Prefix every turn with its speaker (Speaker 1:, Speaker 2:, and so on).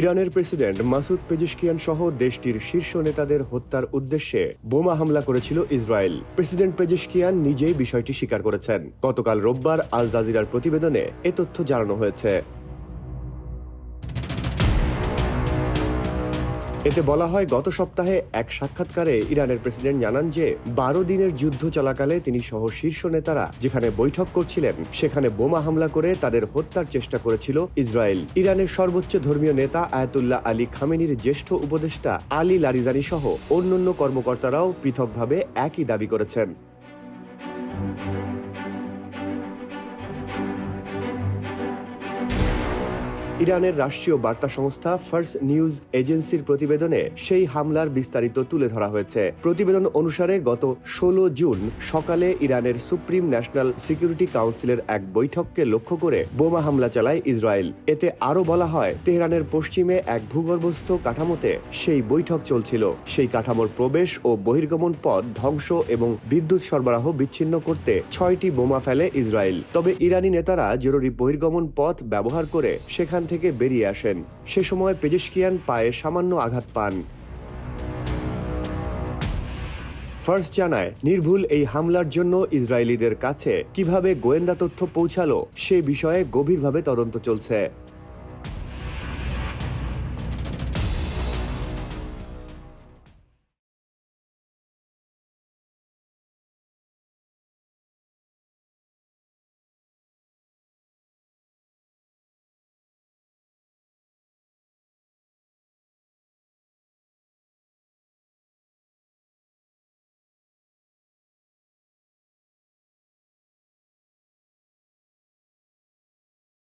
Speaker 1: ইরানের president Masoud Pezeshkian সহ দেশটির শীর্ষ নেতাদের হত্যার উদ্দেশ্যে বোমা হামলা করেছিল ইসরায়েল। প্রেসিডেন্ট পেজিশকিয়ান নিজেই বিষয়টি স্বীকার করেছেন। গতকাল রোববার আল জাজিরার প্রতিবেদনে এ তথ্য জানানো হয়েছে। এতে বলা হয়, গত সপ্তাহে এক সাক্ষাৎকারে ইরানের প্রেসিডেন্ট জানান যে, বারো দিনের যুদ্ধ চলাকালে তিনি সহ শীর্ষ নেতারা যেখানে বৈঠক করছিলেন, সেখানে বোমা হামলা করে তাদের হত্যার চেষ্টা করেছিল ইসরায়েল। ইরানের সর্বোচ্চ ধর্মীয় নেতা আয়াতুল্লাহ আলী খামেনির জ্যেষ্ঠ উপদেষ্টা আলী লারিজানি সহ অন্যান্য কর্মকর্তারাও পৃথকভাবে একই দাবি করেছেন। ইরানের রাষ্ট্রীয় বার্তা সংস্থা ফার্স্ট নিউজ এজেন্সির প্রতিবেদনে সেই হামলার বিস্তারিত তুলে ধরা হয়েছে। প্রতিবেদন অনুসারে গত ষোলো জুন সকালে ইরানের সুপ্রিম ন্যাশনাল সিকিউরিটি কাউন্সিলের এক বৈঠককে লক্ষ্য করে বোমা হামলা চালায় ইসরায়েল। এতে আরও বলা হয়, তেহরানের পশ্চিমে এক ভূগর্ভস্থ কাঠামোতে সেই বৈঠক চলছিল। সেই কাঠামোর প্রবেশ ও বহির্গমন পথ ধ্বংস এবং বিদ্যুৎ সরবরাহ বিচ্ছিন্ন করতে ছয়টি বোমা ফেলে ইসরায়েল। তবে ইরানি নেতারা জরুরি বহির্গমন পথ ব্যবহার করে সেখান থেকে বেরিয়ে আসেন। সে সময় পেজেশকিয়ান পায়ে সামান্য আঘাত পান। ফার্স জানায়, নির্ভুল এই হামলার জন্য ইসরায়েলিদের কাছে কীভাবে গোয়েন্দা তথ্য পৌঁছালো সে বিষয়ে গভীরভাবে তদন্ত চলছে।